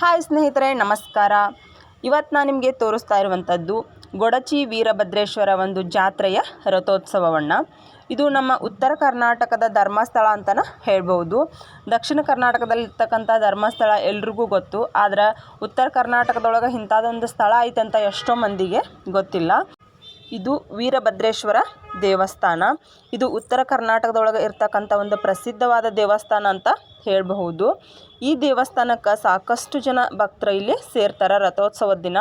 Hi ಸ್ನೇಹಿತರೆ, ನಮಸ್ಕಾರ. ಇವತ್ತು ನಾನು ನಿಮಗೆ ತೋರಿಸ್ತಾ ಇರುವಂಥದ್ದು ಗೊಡಚಿ ವೀರಭದ್ರೇಶ್ವರ ಒಂದು ಜಾತ್ರೆಯ ರಥೋತ್ಸವವನ್ನು. ಇದು ನಮ್ಮ ಉತ್ತರ ಕರ್ನಾಟಕದ ಧರ್ಮಸ್ಥಳ ಅಂತಲೇ ಹೇಳ್ಬೋದು ದಕ್ಷಿಣ ಕರ್ನಾಟಕದಲ್ಲಿ ಇರ್ತಕ್ಕಂಥ ಧರ್ಮಸ್ಥಳ ಎಲ್ರಿಗೂ ಗೊತ್ತು, ಆದರೆ ಉತ್ತರ ಕರ್ನಾಟಕದೊಳಗೆ ಇಂಥದ್ದೊಂದು ಸ್ಥಳ ಐತೆ ಎಷ್ಟೋ ಮಂದಿಗೆ ಗೊತ್ತಿಲ್ಲ. ಇದು ವೀರಭದ್ರೇಶ್ವರ ದೇವಸ್ಥಾನ. ಇದು ಉತ್ತರ ಕರ್ನಾಟಕದೊಳಗೆ ಇರ್ತಕ್ಕಂಥ ಒಂದು ಪ್ರಸಿದ್ಧವಾದ ದೇವಸ್ಥಾನ ಅಂತ ಹೇಳಬಹುದು. ಈ ದೇವಸ್ಥಾನಕ್ಕೆ ಸಾಕಷ್ಟು ಜನ ಭಕ್ತರು ಇಲ್ಲಿ ಸೇರ್ತಾರೆ ರಥೋತ್ಸವದ ದಿನ.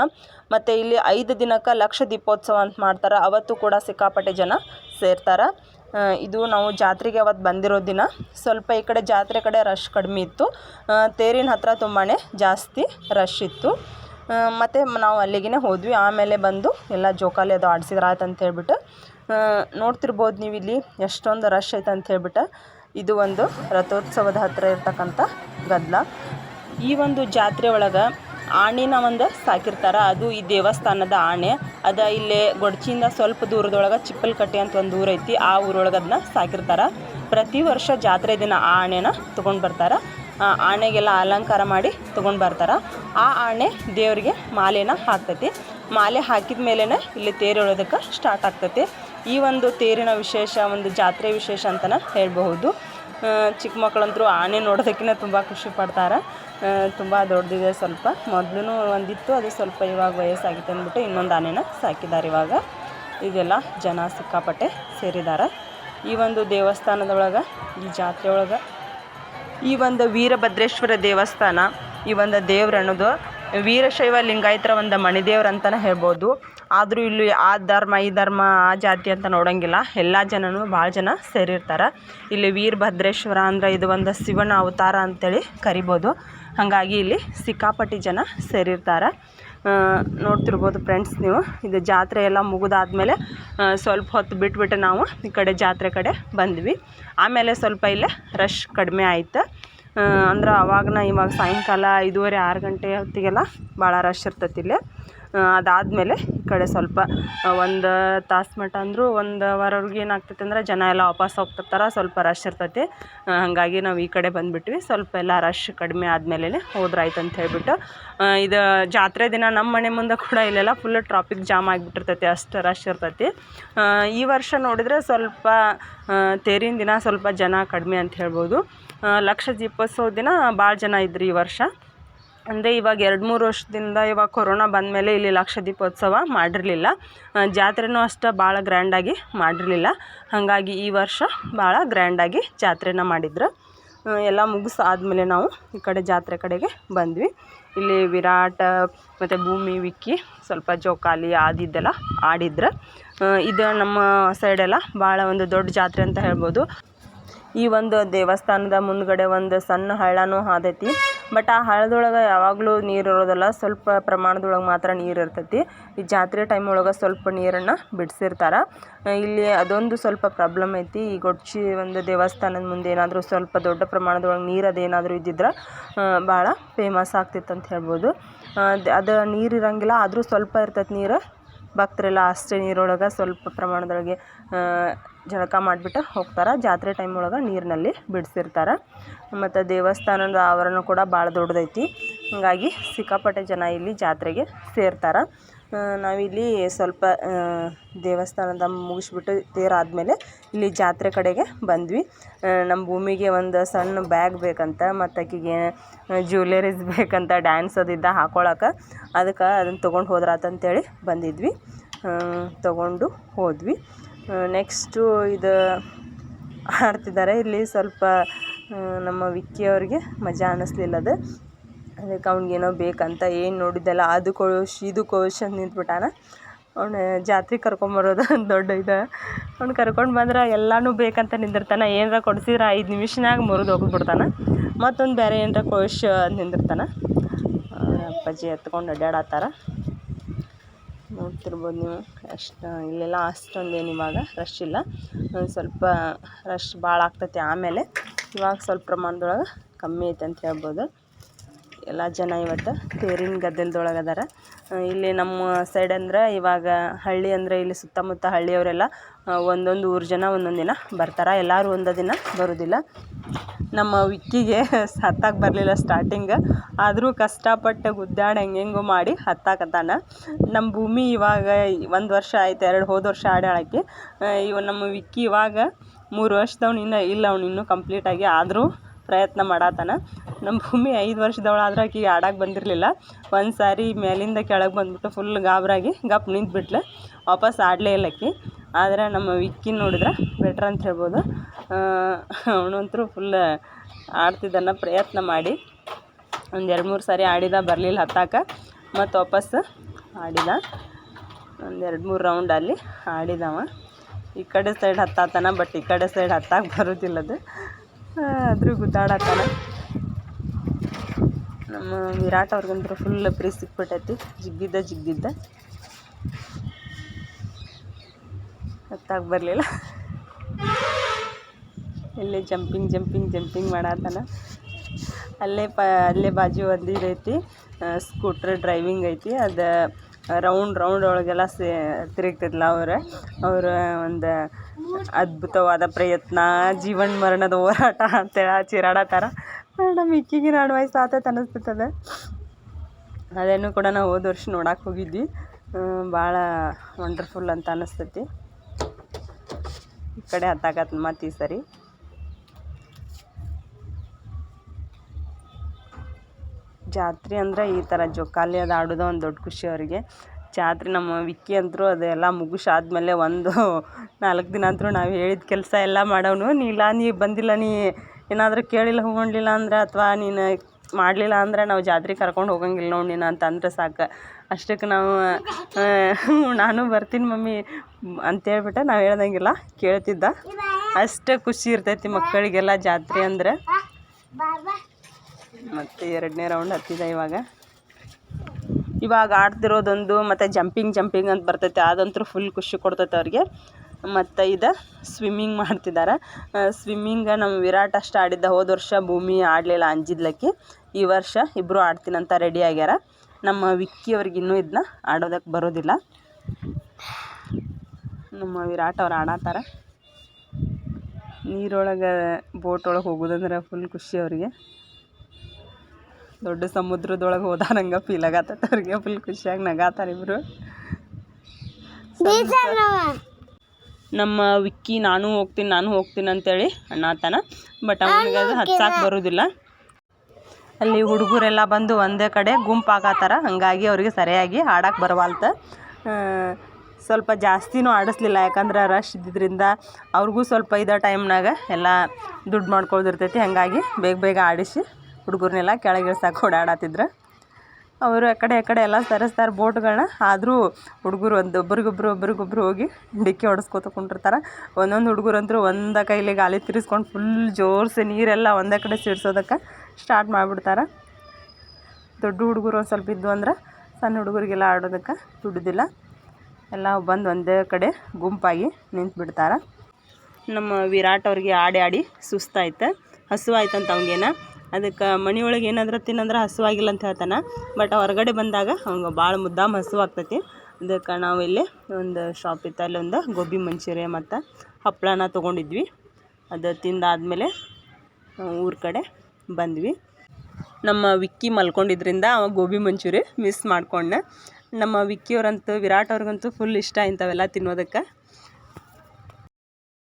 ಮತ್ತು ಇಲ್ಲಿ ಐದು ದಿನಕ್ಕೆ ಲಕ್ಷ ದೀಪೋತ್ಸವ ಅಂತ ಮಾಡ್ತಾರೆ. ಅವತ್ತು ಕೂಡ ಸಿಕ್ಕಾಪಟ್ಟೆ ಜನ ಸೇರ್ತಾರೆ. ಇದು ನಾವು ಜಾತ್ರೆಗೆ ಅವತ್ತು ಬಂದಿರೋ ದಿನ. ಸ್ವಲ್ಪ ಈ ಕಡೆ ಜಾತ್ರೆ ಕಡೆ ರಶ್ ಕಡಿಮೆ ಇತ್ತು. ತೇರಿನ ಹತ್ರ ತುಂಬಾ ಜಾಸ್ತಿ ರಶ್ ಇತ್ತು. ಮತ್ತು ನಾವು ಅಲ್ಲಿಗೆ ಹೋದ್ವಿ. ಆಮೇಲೆ ಬಂದು ಎಲ್ಲ ಜೋಕಾಲಿ ಅದು ಆಡ್ಸಿದ್ರೆ ಆಯ್ತು ಅಂತ ಹೇಳ್ಬಿಟ್ಟು ನೋಡ್ತಿರ್ಬೋದು ನೀವು ಇಲ್ಲಿ ಎಷ್ಟೊಂದು ರಶ್ ಐತೆ ಅಂತ ಹೇಳ್ಬಿಟ್ಟು. ಇದು ಒಂದು ರಥೋತ್ಸವದ ಹತ್ತಿರ ಇರ್ತಕ್ಕಂಥ ಗದ್ದಲ. ಈ ಒಂದು ಜಾತ್ರೆ ಒಳಗೆ ಆಣೆನ ಒಂದು ಸಾಕಿರ್ತಾರೆ. ಅದು ಈ ದೇವಸ್ಥಾನದ ಆಣೆ. ಅದ ಇಲ್ಲೇ ಗೊಡ್ಚಿಯಿಂದ ಸ್ವಲ್ಪ ದೂರದೊಳಗೆ ಚಿಪ್ಪಲ್ಕಟ್ಟೆ ಅಂತ ಒಂದು ಊರೈತಿ. ಆ ಊರೊಳಗೆ ಅದನ್ನ ಸಾಕಿರ್ತಾರೆ. ಪ್ರತಿ ವರ್ಷ ಜಾತ್ರೆ ದಿನ ಆ ಆಣೆನ ತೊಗೊಂಡು ಬರ್ತಾರೆ. ಆಣೆಗೆಲ್ಲ ಅಲಂಕಾರ ಮಾಡಿ ತೊಗೊಂಡು ಬರ್ತಾರೆ. ಆ ಆಣೆ ದೇವರಿಗೆ ಮಾಲೆನ ಹಾಕ್ತೈತಿ. ಮಾಲೆ ಹಾಕಿದ ಮೇಲೇ ಇಲ್ಲಿ ತೇರು ಎಳೋದಕ್ಕೆ ಸ್ಟಾರ್ಟ್ ಆಗ್ತೈತಿ. ಈ ಒಂದು ತೇರಿನ ವಿಶೇಷ, ಒಂದು ಜಾತ್ರೆ ವಿಶೇಷ ಅಂತಲೇ ಹೇಳಬಹುದು. ಚಿಕ್ಕ ಮಕ್ಕಳಂತರೂ ಆನೆ ನೋಡೋದಕ್ಕಿಂತ ತುಂಬ ಖುಷಿ ಪಡ್ತಾರೆ. ತುಂಬ ದೊಡ್ಡದಿದೆ ಸ್ವಲ್ಪ. ಮೊದಲು ಒಂದಿತ್ತು, ಅದು ಸ್ವಲ್ಪ ಇವಾಗ ವಯಸ್ಸಾಗಿತ್ತು ಅಂದ್ಬಿಟ್ಟು ಇನ್ನೊಂದು ಆನೆನ ಸಾಕಿದ್ದಾರೆ ಇವಾಗ. ಇದೆಲ್ಲ ಜನ ಸಿಕ್ಕಾಪಟ್ಟೆ ಸೇರಿದ್ದಾರೆ ಈ ಒಂದು ದೇವಸ್ಥಾನದೊಳಗೆ, ಈ ಜಾತ್ರೆ ಒಳಗೆ ಈ ಒಂದು ವೀರಭದ್ರೇಶ್ವರ ದೇವಸ್ಥಾನ, ಈ ಒಂದು ದೇವ್ರು ಅನ್ನೋದು ವೀರಶೈವ ಲಿಂಗಾಯತರ ಒಂದು ಮಣಿದೇವ್ರು ಅಂತಲೇ ಹೇಳ್ಬೋದು. ಆದರೂ ಇಲ್ಲಿ ಆ ಧರ್ಮ, ಈ ಧರ್ಮ, ಆ ಜಾತಿ ಅಂತ ನೋಡೋಂಗಿಲ್ಲ. ಎಲ್ಲ ಜನನೂ ಭಾಳ ಜನ ಸೇರಿರ್ತಾರೆ. ಇಲ್ಲಿ ವೀರಭದ್ರೇಶ್ವರ ಅಂದ್ರೆ ಇದು ಒಂದು ಶಿವನ ಅವತಾರ ಅಂತೇಳಿ ಕರಿಬೋದು. ಹಾಗಾಗಿ ಇಲ್ಲಿ ಸಿಕ್ಕಾಪಟ್ಟಿ ಜನ ಸೇರಿರ್ತಾರೆ. ನೋಡ್ತಿರ್ಬೋದು ಫ್ರೆಂಡ್ಸ್ ನೀವು. ಇದು ಜಾತ್ರೆ ಎಲ್ಲ ಮುಗಿದಾದ್ಮೇಲೆ ಸ್ವಲ್ಪ ಹೊತ್ತು ಬಿಟ್ಬಿಟ್ಟು ನಾವು ಈ ಕಡೆ ಜಾತ್ರೆ ಕಡೆ ಬಂದ್ವಿ. ಆಮೇಲೆ ಸ್ವಲ್ಪ ಇಲ್ಲೇ ರಶ್ ಕಡಿಮೆ ಆಯ್ತು. ಅಂದ್ರೆ ಅವಾಗನ ಇವಾಗ ಸಾಯಂಕಾಲ ಐದೂವರೆ ಆರು ಗಂಟೆ ಹೊತ್ತಿಗೆಲ್ಲ ಭಾಳ ರಶ್ ಇರ್ತೈತಿ ಇಲ್ಲಿ. ಅದಾದಮೇಲೆ ಈ ಕಡೆ ಸ್ವಲ್ಪ ಒಂದು ತಾಸು ಮಟ್ಟ ಅಂದರೂ ಒಂದು ವಾರವ್ರಿಗೆ ಏನಾಗ್ತೈತೆ ಅಂದ್ರೆ ಜನ ಎಲ್ಲ ವಾಪಸ್ ಹೋಗ್ತಿರ್ತಾರೆ, ಸ್ವಲ್ಪ ರಶ್ ಇರ್ತೈತಿ. ಹಾಗಾಗಿ ನಾವು ಈ ಕಡೆ ಬಂದುಬಿಟ್ವಿ. ಸ್ವಲ್ಪ ಎಲ್ಲ ರಶ್ ಕಡಿಮೆ ಆದಮೇಲೆ ಹೋದ್ರಾಯ್ತು ಅಂತ ಹೇಳ್ಬಿಟ್ಟು ಇದು ಜಾತ್ರೆ ದಿನ ನಮ್ಮ ಮನೆ ಮುಂದೆ ಕೂಡ ಇಲ್ಲೆಲ್ಲ ಫುಲ್ ಟ್ರಾಫಿಕ್ ಜಾಮ್ ಆಗಿಬಿಟ್ಟಿರ್ತೈತಿ, ಅಷ್ಟು ರಶ್ ಇರ್ತೈತಿ. ಈ ವರ್ಷ ನೋಡಿದರೆ ಸ್ವಲ್ಪ ತೇರಿನ ದಿನ ಸ್ವಲ್ಪ ಜನ ಕಡಿಮೆ ಅಂತ ಹೇಳ್ಬೋದು. ಲಕ್ಷ ದೀಪೋತ್ಸವ ದಿನ ಭಾಳ ಜನ ಇದ್ರಿ ಈ ವರ್ಷ. ಅಂದರೆ ಇವಾಗ ಎರಡು ಮೂರು ವರ್ಷದಿಂದ ಇವಾಗ ಕೊರೋನಾ ಬಂದಮೇಲೆ ಇಲ್ಲಿ ಲಕ್ಷ ದೀಪೋತ್ಸವ ಮಾಡಿರಲಿಲ್ಲ ಜಾತ್ರೆನೂ ಅಷ್ಟೇ ಭಾಳ ಗ್ರ್ಯಾಂಡಾಗಿ ಮಾಡಿರಲಿಲ್ಲ. ಹಾಗಾಗಿ ಈ ವರ್ಷ ಭಾಳ ಗ್ರ್ಯಾಂಡಾಗಿ ಜಾತ್ರೆನ ಮಾಡಿದ್ರು. ಎಲ್ಲ ಮುಗಿಸಿ ಆದಮೇಲೆ ನಾವು ಈ ಕಡೆ ಜಾತ್ರೆ ಕಡೆಗೆ ಬಂದ್ವಿ. ಇಲ್ಲಿ ವಿರಾಟ್, ಮತ್ತು ಭೂಮಿ, ವಿಕ್ಕಿ, ಸ್ವಲ್ಪ ಜೋಕಾಲಿ ಆದಿದ್ದೆಲ್ಲ ಆಡಿದ್ರು. ಇದು ನಮ್ಮ ಸೈಡೆಲ್ಲ ಭಾಳ ಒಂದು ದೊಡ್ಡ ಜಾತ್ರೆ ಅಂತ ಹೇಳ್ಬೋದು. ಈ ಒಂದು ದೇವಸ್ಥಾನದ ಮುಂದ್ಗಡೆ ಒಂದು ಸಣ್ಣ ಹಳ್ಳನೂ ಹಾದೈತಿ ಬಟ್ ಆ ಹಳ್ಳದೊಳಗೆ ಯಾವಾಗಲೂ ನೀರು ಇರೋದಿಲ್ಲ, ಸ್ವಲ್ಪ ಪ್ರಮಾಣದೊಳಗೆ ಮಾತ್ರ ನೀರು ಇರ್ತೈತಿ. ಈ ಜಾತ್ರೆ ಟೈಮ್ ಒಳಗೆ ಸ್ವಲ್ಪ ನೀರನ್ನು ಬಿಡಿಸಿರ್ತಾರೆ. ಇಲ್ಲಿ ಅದೊಂದು ಸ್ವಲ್ಪ ಪ್ರಾಬ್ಲಮ್ ಐತಿ. ಈ ಗೊಡ್ಚಿ ಒಂದು ದೇವಸ್ಥಾನದ ಮುಂದೆ ಏನಾದರೂ ಸ್ವಲ್ಪ ದೊಡ್ಡ ಪ್ರಮಾಣದೊಳಗೆ ನೀರು ಅದೇನಾದರೂ ಇದ್ದಿದ್ರೆ ಭಾಳ ಫೇಮಸ್ ಆಗ್ತಿತ್ತು ಅಂತ ಹೇಳ್ಬೋದು. ಅದು ನೀರು ಇರಂಗಿಲ್ಲ, ಆದರೂ ಸ್ವಲ್ಪ ಇರ್ತೈತೆ ನೀರು. ಭಕ್ತರೆಲ್ಲ ಅಷ್ಟೇ ನೀರೊಳಗೆ ಸ್ವಲ್ಪ ಪ್ರಮಾಣದೊಳಗೆ ಜಳಕ ಮಾಡಿಬಿಟ್ಟು ಹೋಗ್ತಾರೆ. ಜಾತ್ರೆ ಟೈಮ್ ಒಳಗೆ ನೀರಿನಲ್ಲಿ ಬಿಡಿಸಿರ್ತಾರೆ. ಮತ್ತು ದೇವಸ್ಥಾನದ ಆವರಣ ಕೂಡ ಭಾಳ ದೊಡ್ಡದೈತಿ. ಹಾಗಾಗಿ ಸಿಕ್ಕಾಪಟ್ಟೆ ಜನ ಇಲ್ಲಿ ಜಾತ್ರೆಗೆ ಸೇರ್ತಾರೆ. ನಾವಿಲ್ಲಿ ಸ್ವಲ್ಪ ದೇವಸ್ಥಾನದ ಮುಗಿಸ್ಬಿಟ್ಟು ತೇರಾದಮೇಲೆ ಇಲ್ಲಿ ಜಾತ್ರೆ ಕಡೆಗೆ ಬಂದ್ವಿ. ನಮ್ಮ ಭೂಮಿಗೆ ಒಂದು ಸಣ್ಣ ಬ್ಯಾಗ್ ಬೇಕಂತ, ಮತ್ತು ಆಕಿಗೆ ಜ್ಯುವೆಲರೀಸ್ ಬೇಕಂತ ಡ್ಯಾನ್ಸ್ ಅದಿದ್ದ ಹಾಕೊಳಕ್ಕೆ ಅದಕ್ಕೆ ಅದನ್ನು ತೊಗೊಂಡು ಹೋದ್ರಾತಂತೇಳಿ ಬಂದಿದ್ವಿ. ತಗೊಂಡು ತೊಗೊಂಡು ಹೋದ್ವಿ. ನೆಕ್ಸ್ಟು ಇದು ಆಡ್ತಿದ್ದಾರೆ ಇಲ್ಲಿ ಸ್ವಲ್ಪ ನಮ್ಮ ವಿಕ್ಕಿ ಅವ್ರಿಗೆ ಮಜಾ ಅನ್ನಿಸ್ಲಿಲ್ಲ ಅದು. ಅದಕ್ಕೆ ಅವ್ನಿಗೇನೋ ಬೇಕಂತ ಏನು ನೋಡಿದ್ದಲ್ಲ, ಅದು ಕೋಶ್ ಇದು ಕೋಶ್ ಅಂತ ನಿಂತ್ಬಿಟ್ಟಾನ. ಅವ್ನ ಜಾತ್ರೆಗೆ ಕರ್ಕೊಂಬರೋದು ದೊಡ್ಡ ಇದು. ಅವ್ನು ಕರ್ಕೊಂಡು ಬಂದ್ರೆ ಎಲ್ಲನೂ ಬೇಕಂತ ನಿಂದಿರ್ತಾನೆ. ಏನಾರ ಕೊಡ್ಸಿದ್ರೆ ಐದು ನಿಮಿಷನಾಗ ಮುರಿದು ಹೋಗ್ಬಿಡ್ತಾನೆ. ಮತ್ತೊಂದು ಬೇರೆ ಏನಾರ ಕೋಶ್ ನಿಂದಿರ್ತಾನೆ. ಅಪ್ಪಾಜಿ ಎತ್ಕೊಂಡು ಅಡ್ಡಾಡತ್ತಾರ ನೋಡ್ತಿರ್ಬೋದು ನೀವು. ಅಷ್ಟು, ಇಲ್ಲೆಲ್ಲ ಅಷ್ಟೊಂದೇನು ಇವಾಗ ರಶ್ ಇಲ್ಲ. ಒಂದು ಸ್ವಲ್ಪ ರಶ್ ಭಾಳ ಆಗ್ತೈತಿ ಆಮೇಲೆ. ಇವಾಗ ಸ್ವಲ್ಪ ಪ್ರಮಾಣದೊಳಗೆ ಕಮ್ಮಿ ಐತೆ ಅಂತ ಹೇಳ್ಬೋದು. ಎಲ್ಲ ಜನ ಇವತ್ತು ತೇರಿನ ಗದ್ದೆಲ್ದೊಳಗೆ ಅದಾರ ಇಲ್ಲಿ ನಮ್ಮ ಸೈಡ್ ಅಂದ್ರೆ ಇವಾಗ ಹಳ್ಳಿ ಅಂದರೆ ಇಲ್ಲಿ ಸುತ್ತಮುತ್ತ ಹಳ್ಳಿಯವರೆಲ್ಲ ಒಂದೊಂದು ಊರು ಜನ ಒಂದೊಂದು ದಿನ ಬರ್ತಾರೆ. ಎಲ್ಲರೂ ಒಂದೇ ದಿನ ಬರೋದಿಲ್ಲ. ನಮ್ಮ ವಿಕ್ಕಿಗೆ ಹತ್ತಕ್ಕೆ ಬರಲಿಲ್ಲ ಸ್ಟಾರ್ಟಿಂಗ್ ಆದರೂ ಕಷ್ಟಪಟ್ಟು ಗುದ್ದಾಡಿ ಹೆಂಗೆಂಗೋ ಮಾಡಿ ಹತ್ತಾಕತ್ತಾನ. ನಮ್ಮ ಭೂಮಿ ಇವಾಗ ಒಂದು ವರ್ಷ ಆಯ್ತು, ಎರಡು ಹೋದ ವರ್ಷ ಆಡಾಳಕ್ಕೆ. ಇವ ನಮ್ಮ ವಿಕ್ಕಿ ಇವಾಗ ಮೂರು ವರ್ಷದವ್ನು ಇನ್ನೂ ಇಲ್ಲ, ಅವ್ನು ಇನ್ನೂ ಕಂಪ್ಲೀಟಾಗಿ ಆದರೂ ಪ್ರಯತ್ನ ಮಾಡತ್ತಾನ ನಮ್ಮ ಭೂಮಿ ಐದು ವರ್ಷದವಳು ಆದ್ರೆ ಆಕಿಗೆ ಆಡಕ್ಕೆ ಬಂದಿರಲಿಲ್ಲ. ಒಂದು ಸಾರಿ ಮೇಲಿಂದ ಕೆಳಗೆ ಬಂದುಬಿಟ್ಟು ಫುಲ್ ಗಾಬರಾಗಿ ಗಪ್ ನಿಂತ್ಬಿಟ್ಲು. ವಾಪಸ್ ಆಡಲೇ ಇಲ್ಲ ಆಕಿ. ಆದರೆ ನಮ್ಮ ವಿಕ್ಕಿ ನೋಡಿದ್ರೆ ಬೆಟ್ರ್ ಅಂತ ಹೇಳ್ಬೋದು. ಅವನಂತೂ ಫುಲ್ ಆಡ್ತಿದ್ದಾನ ಪ್ರಯತ್ನ ಮಾಡಿ. ಒಂದು ಎರಡು ಮೂರು ಸಾರಿ ಆಡಿದ ಬರಲಿಲ್ಲ ಹತ್ತಾಕ. ಮತ್ತು ವಾಪಸ್ ಆಡಿದ ಒಂದು ಎರಡು ಮೂರು ರೌಂಡ್ ಅಲ್ಲಿ ಆಡಿದವ ಈ ಕಡೆ ಸೈಡ್ ಹತ್ತಾತನ ಬಟ್ ಈ ಕಡೆ ಸೈಡ್ ಹತ್ತಕ್ಕೆ ಬರೋದಿಲ್ಲ ಅದು. ಆದರೂ ಗುದ್ದಾಡತ್ತಾನೆ. ನಮ್ಮ ವಿರಾಟ್ ಅವ್ರಿಗಂತೂ ಫುಲ್ ಪ್ರೀ ಸಿಕ್ಬಿಟ್ಟೈತಿ. ಜಿಗ್ಗಿದ್ದ ಜಿಗ್ಗಿದ್ದ. ಹತ್ತಾಗ ಬರಲಿಲ್ಲ ಇಲ್ಲೇ ಜಂಪಿಂಗ್ ಜಂಪಿಂಗ್ ಜಂಪಿಂಗ್ ಮಾಡತ್ತಾನ. ಅಲ್ಲೇ ಪ, ಅಲ್ಲೇ ಬಾಜು ಒಂದಿದೈತಿ ಸ್ಕೂಟ್ರ್ ಡ್ರೈವಿಂಗ್ ಐತಿ. ಅದು ರೌಂಡ್ ರೌಂಡ್ ಒಳಗೆಲ್ಲ ಸೇ, ತಿರುಗ್ತಿದ್ಲ ಅವ್ರು. ಅವರು ಒಂದು ಅದ್ಭುತವಾದ ಪ್ರಯತ್ನ, ಜೀವನ ಮರಣದ ಹೋರಾಟ ಅಂತೇಳಿ ಚಿರಾಡತ್ತಾರ ನಮ್ಮ ಇಕ್ಕಿಗಿನ ಅಡ್ವೈಸ್ ಆತೈತೆ ಅನ್ನಿಸ್ತದೆ ಅದೇನು ಕೂಡ ನಾವು ಹೋದ ವರ್ಷ ನೋಡಕ್ಕೆ ಹೋಗಿದ್ವಿ. ಭಾಳ ವಂಡರ್ಫುಲ್ ಅಂತ ಅನ್ನಿಸ್ತೈತಿ. ಈ ಕಡೆ ಹತ್ತಾಕತ್ ಮತ್ತು ಈ ಸರಿ. ಜಾತ್ರೆ ಅಂದರೆ ಈ ಥರ ಜೋಕಾಲಿ ಅದು ಆಡೋದು ಒಂದು ದೊಡ್ಡ ಖುಷಿ ಅವರಿಗೆ. ಜಾತ್ರೆ ನಮ್ಮ ವಿಕ್ಕಿ ಅಂತೂ ಅದೆಲ್ಲ ಮುಗಿಸಾದ್ಮೇಲೆ ಒಂದು ನಾಲ್ಕು ದಿನ ಅಂತೂ ನಾವು ಹೇಳಿದ ಕೆಲಸ ಎಲ್ಲ ಮಾಡವನು. ನೀ ಇಲ್ಲ, ನೀ ಬಂದಿಲ್ಲ, ನೀ ಏನಾದರೂ ಕೇಳಿಲ್ಲ, ಹೂಗೊಂಡ್ಲಿಲ್ಲ ಅಂದ್ರೆ ಅಥವಾ ನೀನು ಮಾಡಲಿಲ್ಲ ಅಂದ್ರೆ ನಾವು ಜಾತ್ರೆಗೆ ಕರ್ಕೊಂಡು ಹೋಗಂಗಿಲ್ಲ ನೋಡಿ ನೀನು ಅಂತಂದ್ರೆ ಸಾಕು. ಅಷ್ಟಕ್ಕೆ ನಾವು ನಾನು ಬರ್ತೀನಿ ಮಮ್ಮಿ ಅಂತೇಳ್ಬಿಟ್ಟು ನಾವು ಹೇಳ್ದಂಗೆಲ್ಲ, ಕೇಳ್ತಿದ್ದ. ಅಷ್ಟೇ ಖುಷಿ ಇರ್ತೈತಿ ಮಕ್ಕಳಿಗೆಲ್ಲ ಜಾತ್ರೆ ಅಂದ್ರೆ. ಮತ್ತು ಎರಡನೇ ರೌಂಡ್ ಹತ್ತಿದೆ ಇವಾಗ. ಇವಾಗ ಆಡ್ತಿರೋದೊಂದು, ಮತ್ತು ಜಂಪಿಂಗ್ ಜಂಪಿಂಗ್ ಅಂತ ಬರ್ತೈತೆ ಅದಂತೂ ಫುಲ್ ಖುಷಿ ಕೊಡ್ತೈತೆ ಅವ್ರಿಗೆ. ಮತ್ತು ಇದು ಸ್ವಿಮ್ಮಿಂಗ್ ಮಾಡ್ತಿದ್ದಾರೆ ಸ್ವಿಮ್ಮಿಂಗ ನಮ್ಮ ವಿರಾಟ್ ಅಷ್ಟು ಆಡಿದ್ದ, ಹೋದ ವರ್ಷ ಭೂಮಿ ಆಡಲಿಲ್ಲ ಅಂಜಿದ್ಲಕ್ಕಿ. ಈ ವರ್ಷ ಇಬ್ಬರು ಆಡ್ತೀನಂತ ರೆಡಿ ಆಗ್ಯಾರ. ನಮ್ಮ ವಿಕ್ಕಿ ಅವ್ರಿಗೆ ಇನ್ನೂ ಇದನ್ನ ಆಡೋದಕ್ಕೆ ಬರೋದಿಲ್ಲ. ನಮ್ಮ ವಿರಾಟ್ ಅವ್ರು ಆಡತ್ತಾರ ನೀರೊಳಗೆ ಬೋಟ್ ಒಳಗೆ ಹೋಗೋದಂದ್ರೆ ಫುಲ್ ಖುಷಿ ಅವ್ರಿಗೆ. ದೊಡ್ಡ ಸಮುದ್ರದೊಳಗೆ ಹೋದಾರಂಗೆ ಫೀಲ್ ಆಗತ್ತೈತೆ. ಅವ್ರಿಗೆ ಫುಲ್ ಖುಷಿಯಾಗಿ ನಗಾತಾರೆ ಇಬ್ಬರು ನಮ್ಮ ವಿಕ್ಕಿ ನಾನು ಹೋಗ್ತೀನಿ ನಾನು ಹೋಗ್ತೀನಿ ಅಂತೇಳಿ ಅಣ್ಣಾತನ. ಬಟ್ ಅವನಿಗೆ ಅದು ಹಚ್ಚಾಕೆ ಬರೋದಿಲ್ಲ. ಅಲ್ಲಿ ಹುಡುಗರೆಲ್ಲ ಬಂದು ಒಂದೇ ಕಡೆ ಗುಂಪಾಗತ್ತಾರ ಹಾಗಾಗಿ ಅವ್ರಿಗೆ ಸರಿಯಾಗಿ ಆಡಕ್ಕೆ ಬರವಾಲ್ತ. ಸ್ವಲ್ಪ ಜಾಸ್ತಿನೂ ಆಡಿಸ್ಲಿಲ್ಲ. ಯಾಕಂದ್ರೆ ರಶ್ ಇದ್ದಿದ್ದರಿಂದ ಅವ್ರಿಗೂ ಸ್ವಲ್ಪ ಇದ ಟೈಮ್ನಾಗ ಎಲ್ಲ ದುಡ್ಡು ಮಾಡ್ಕೊಳ್ದಿರ್ತೈತಿ. ಹಾಗಾಗಿ ಬೇಗ ಬೇಗ ಆಡಿಸಿ ಹುಡುಗರನ್ನೆಲ್ಲ ಕೆಳಗೆ ಇಳ್ಸಕ್ಕೆ ಓಡಾಡತ್ತಿದ್ರು. ಅವರು ಆ ಕಡೆ ಆ ಕಡೆ ಎಲ್ಲ ಸರಿಸ್ತಾರೆ ಬೋಟ್ಗಳನ್ನ ಆದರೂ ಹುಡುಗರು ಒಂದು ಒಬ್ರಿಗೊಬ್ರು ಒಬ್ರಿಗೊಬ್ರು ಹೋಗಿ ಡಿಕ್ಕಿ ಹೊಡೆಸ್ಕೊತ ಕುಂಡಿರ್ತಾರೆ ಒಂದೊಂದು ಹುಡುಗರಂತೂ ಒಂದು ಕೈಲಿ ಗಾಲಿ ತಿರ್ಸ್ಕೊಂಡು ಫುಲ್ ಜೋರ್ಸಿ ನೀರೆಲ್ಲ ಒಂದೇ ಕಡೆ ಸಿಡ್ಸೋದಕ್ಕೆ ಸ್ಟಾರ್ಟ್ ಮಾಡಿಬಿಡ್ತಾರೆ. ದೊಡ್ಡ ಹುಡುಗರು ಒಂದು ಸ್ವಲ್ಪ ಇದ್ದು ಅಂದ್ರೆ ಸಣ್ಣ ಹುಡುಗರಿಗೆಲ್ಲ ಆಡೋದಕ್ಕೆ ದುಡ್ದಿಲ್ಲ. ಎಲ್ಲ ಬಂದು ಒಂದೇ ಕಡೆ ಗುಂಪಾಗಿ ನಿಂತ್ಬಿಡ್ತಾರೆ. ನಮ್ಮ ವಿರಾಟ್ ಅವ್ರಿಗೆ ಆಡಿ ಆಡಿ ಸುಸ್ತಾಯ್ತು. ಹಸುವಾಯ್ತಂತ ಅವ್ಗೇನ ಅದಕ್ಕೆ ಮನೆಯೊಳಗೆ ಏನಾದರೂ ತಿನ್ನಂದ್ರೆ ಹಸುವಾಗಿಲ್ಲ ಅಂತ ಹೇಳ್ತಾನೆ. ಬಟ್ ಹೊರಗಡೆ ಬಂದಾಗ ಅವ್ಗೆ ಭಾಳ ಮುದ್ದಾಮ್ ಹಸುವಾಗ್ತೈತಿ ಅದಕ್ಕೆ ನಾವು ಇಲ್ಲಿ ಒಂದು ಶಾಪ್ ಇತ್ತು ಒಂದು ಗೋಬಿ ಮಂಚೂರಿ ಮತ್ತು ಹಪ್ಪಳನ ತೊಗೊಂಡಿದ್ವಿ. ಅದು ತಿಂದಾದಮೇಲೆ ಊರ ಕಡೆ ಬಂದ್ವಿ. ನಮ್ಮ ವಿಕ್ಕಿ ಮಲ್ಕೊಂಡಿದ್ರಿಂದ ಅವ ಗೋಬಿ ಮಂಚೂರಿ ಮಿಸ್ ಮಾಡ್ಕೊಂಡೆ ನಮ್ಮ ವಿಕ್ಕಿಯವ್ರಂತೂ, ವಿರಾಟ್ ಅವ್ರಿಗಂತೂ ಫುಲ್ ಇಷ್ಟ ಇಂಥವೆಲ್ಲ ತಿನ್ನೋದಕ್ಕೆ.